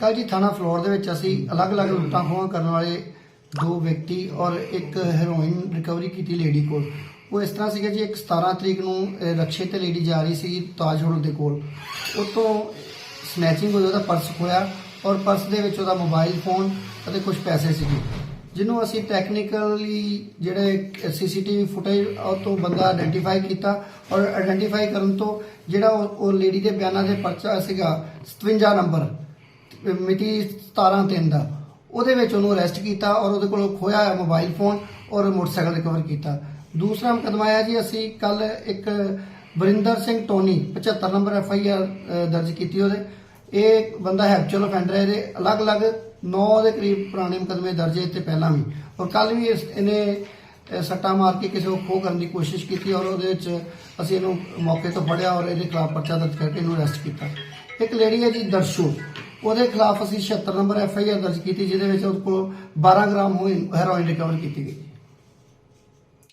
ਕੱਲ ਜੀ ਥਾਣਾ ਫਲੋਰ ਦੇ ਵਿੱਚ ਅਸੀਂ ਅਲੱਗ-ਅਲੱਗ ਲੁੱਟਾਂ ਖੋਹਾਂ ਕਰਨ ਵਾਲੇ ਦੋ ਵਿਅਕਤੀ ਔਰ ਇੱਕ ਹੈਰੋਇਨ ਰਿਕਵਰੀ ਕੀਤੀ ਲੇਡੀ ਕੋਲ। ਉਹ ਇਸ ਤਰ੍ਹਾਂ ਸੀਗਾ ਜੀ ਇੱਕ 17 ਤਰੀਕ ਨੂੰ ਰਕਸ਼ੇ ਤੇ ਲੇਡੀ ਜਾ ਰਹੀ ਸੀ ਤਾਜ ਹੋਟਲ ਦੇ ਕੋਲ। ਉਤੋਂ ਸਨੈਚਿੰਗ ਹੋਈ ਉਹਦਾ ਪਰਸ ਖੋਇਆ ਔਰ ਪਰਸ ਦੇ ਵਿੱਚ ਉਹਦਾ ਮੋਬਾਈਲ ਫੋਨ ਅਤੇ ਕੁਝ ਪੈਸੇ ਸੀਗੇ। ਜਿਹਨੂੰ ਅਸੀਂ ਟੈਕਨੀਕਲੀ ਜਿਹੜੇ ਸੀਸੀਟੀਵੀ ਫੁਟੇਜ ਤੋਂ ਬੰਦਾ ਆਇਡੈਂਟੀਫਾਈ ਕੀਤਾ ਔਰ ਆਇਡੈਂਟੀਫਾਈ ਕਰਨ ਤੋਂ ਜਿਹੜਾ ਉਹ ਲੇਡੀ ਦੇ ਬਿਆਨਾਂ ਦੇ ਪਰਚਾ ਸੀਗਾ 57 ਨੰਬਰ। ਮਿਤੀ 17 ਤਿੰਨ ਦਾ। ਉਹਦੇ ਵਿੱਚ ਉਹਨੂੰ ਅਰੈਸਟ ਕੀਤਾ ਔਰ ਉਹਦੇ ਕੋਲੋਂ ਖੋਇਆ ਹੋਇਆ ਮੋਬਾਈਲ ਫੋਨ ਔਰ ਮੋਟਰਸਾਈਕਲ ਰਿਕਵਰ ਕੀਤਾ। ਦੂਸਰਾ ਮੁਕਦਮਾ ਆਇਆ ਜੀ ਅਸੀਂ ਕੱਲ ਇੱਕ Varinder Singh Tony 75 number F I R ਦਰਜ ਕੀਤੀ ਉਹਦੇ। ਇਹ ਬੰਦਾ ਹੈਬਚੁਅਲ ਅਫੈਂਡਰ ਹੈ ਇਹਦੇ ਅਲੱਗ-ਅਲੱਗ 9 ਦੇ ਕਰੀਬ ਪੁਰਾਣੇ ਮੁਕਦਮੇ ਦਰਜ ਹੈ ਤੇ ਪਹਿਲਾਂ ਵੀ। ਔਰ ਕੱਲ ਵੀ ਇਸ- ਇਹਨੇ ਅਹ, ਸੱਟਾ ਮਾਰ ਕੇ ਕਿਸੇ ਨੂੰ ਖੋਹ ਕਰਨ ਦੀ ਕੋਸ਼ਿਸ਼ ਕੀਤੀ ਔਰ ਉਹਦੇ ਵਿੱਚ ਅਸੀਂ ਇਹਨੂੰ ਮੌਕੇ ਤੋਂ ਫੜਿਆ ਔਰ ਇਹਦੇ ਖਿਲਾਫ ਪਰਚਾ ਦਰਜ ਕਰਕੇ ਇਹਨੂੰ ਅਰੈਸਟ ਕੀਤਾ। ਇੱਕ ਲੇਡੀ ਹੈ ਜੀ ਦਰਸ਼ੂ। ਉਹਦੇ ਖਿਲਾਫ ਅਸੀਂ 76 ਨੰਬਰ ਐਫ ਆਈ ਆਰ ਦਰਜ ਕੀਤੀ, ਜਿਹਦੇ ਵਿੱਚ ਉਹਦੇ ਕੋਲ 12 ਗ੍ਰਾਮ ਹੈਰੋਇਨ ਰਿਕਵਰ ਕੀਤੀ ਗਈ।